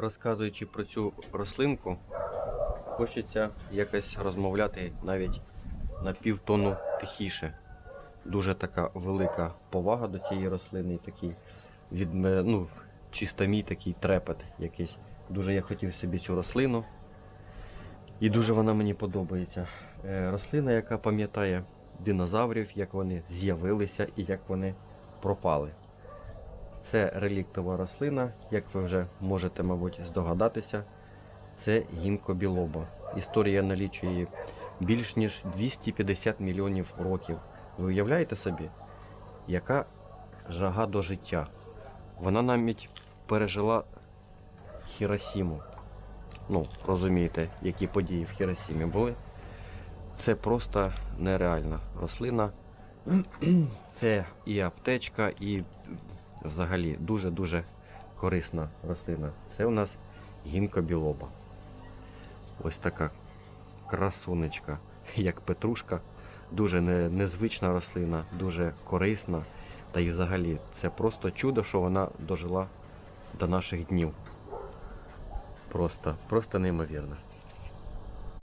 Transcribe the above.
розказуючи про цю рослинку, хочеться якось розмовляти навіть на півтону тихіше. Дуже така велика повага до цієї рослини, такий від ну, чисто мій такий трепет якийсь. Дуже я хотів собі цю рослину. І дуже вона мені подобається. Е, Рослина, яка пам'ятає динозаврів, як вони з'явилися і як вони пропали. Це реліктова рослина, як ви вже можете, мабуть, здогадатися. Це гінкобілоба. Історія налічує більш ніж 250 мільйонів років. Ви уявляєте собі, яка жага до життя? Вона навіть пережила Хіросіму. Ну, розумієте, які події в Хіросімі були. Це просто нереальна рослина. Це і аптечка, і взагалі дуже-дуже корисна рослина. Це у нас гінкобілоба. Ось така красунечка, як петрушка. Дуже не- незвична рослина, дуже корисна. Та й взагалі це просто чудо, що вона дожила до наших днів. Просто, просто неймовірно.